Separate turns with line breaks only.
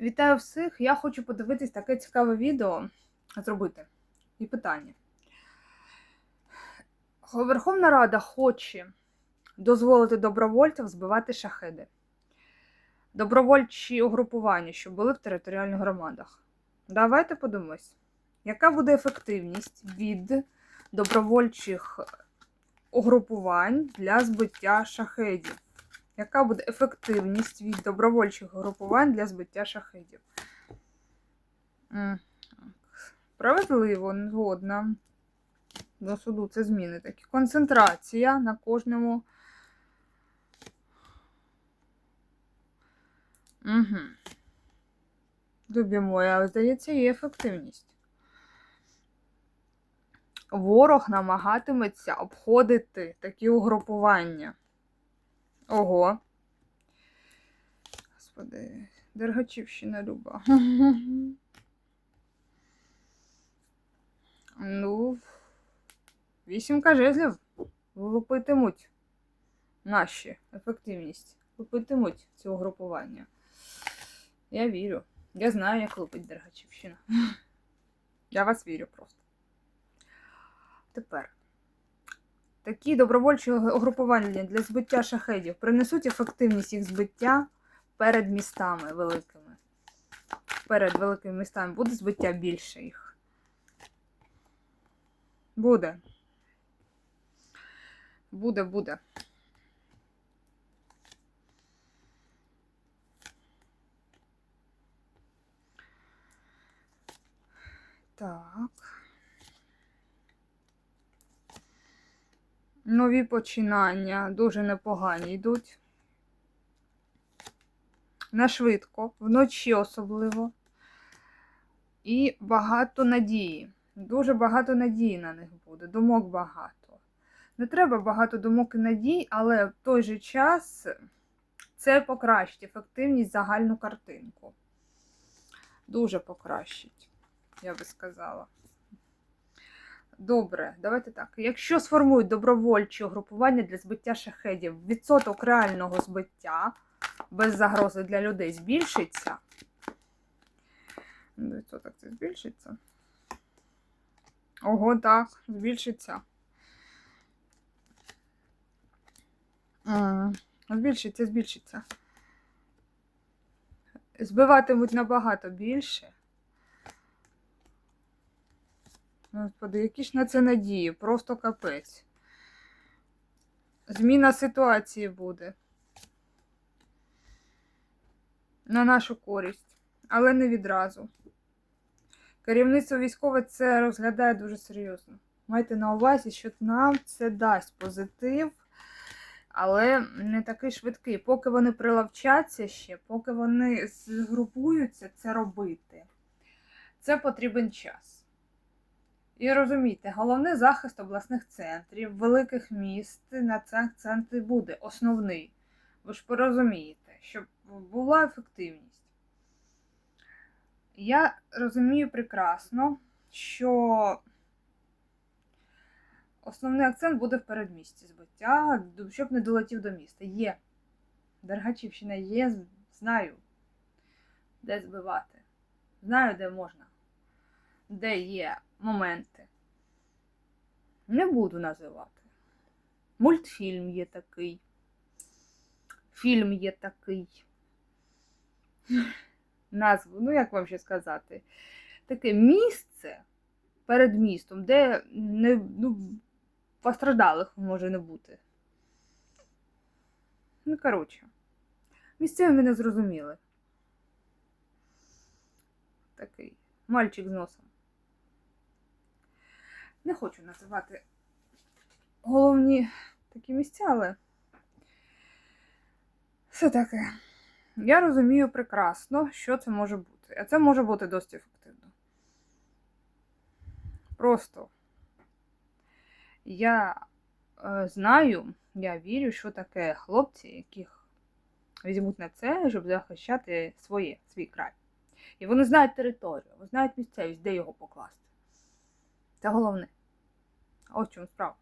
Вітаю всіх! Я хочу подивитись таке цікаве відео зробити. І питання. Верховна Рада хоче дозволити добровольцям збивати шахеди. Добровольчі угрупування, що були в територіальних громадах. Давайте подивимось, яка буде ефективність від добровольчих угрупувань для збиття шахедів. Яка буде ефективність від добровольчих групувань для збиття шахедів? Справедливо, згодна. До суду це зміни такі. Концентрація на кожному. Угу. Любі мої, але здається, є ефективність. Ворог намагатиметься обходити такі угрупування. Ого. Господи, Дергачівщина люба. Ну, вісімка жезлів лупитимуть наші ефективність. Лупитимуть це угрупування. Я вірю. Я знаю, як лупить Дергачівщина. Я вас вірю просто. Тепер. Такі добровольчі угрупування для збиття шахедів принесуть ефективність їх збиття перед містами великими. Перед великими містами буде збиття більше їх. Буде. Буде, буде. Так. Нові починання дуже непогані йдуть. На швидко, вночі особливо. І багато надії. Дуже багато надії на них буде. Думок багато. Не треба багато думок і надій, але в той же час це покращить ефективність загальну картинку. Дуже покращить, я би сказала. Добре, давайте так. Якщо сформують добровольчі угрупування для збиття шахедів, відсоток реального збиття без загрози для людей збільшиться. Відсоток це збільшиться. Ого, так, збільшиться. Збільшиться, збільшиться. Збиватимуть набагато більше. Господи, які ж на це надії, просто капець. Зміна ситуації буде. На нашу користь, але не відразу. Керівництво військове це розглядає дуже серйозно. Майте на увазі, що нам це дасть позитив, але не такий швидкий. Поки вони прилавчаться ще, поки вони згрупуються це робити, це потрібен час. І розумійте, головний захист обласних центрів, великих міст на це акцент і буде основний. Ви ж порозумієте, щоб була ефективність. Я розумію прекрасно, що основний акцент буде в передмісті збиття, щоб не долетів до міста. Є. Дергачівщина є, знаю, де збивати. Знаю, де можна, де є моменти. Не буду називати. Мультфільм є такий. Фільм є такий. Назву, ну як вам ще сказати? Таке місце перед містом, де не, ну, постраждалих може не бути. Ну, коротше, місцеві мене зрозуміли. Такий мальчик з носом. Не хочу називати головні такі місця, але все таке. Я розумію прекрасно, що це може бути. А це може бути досить ефективно. Просто я е, знаю, я вірю, що таке хлопці, яких візьмуть на це, щоб захищати своє, свій край. І вони знають територію, вони знають місцевість, де його покласти. Це головне. Ось чому справа.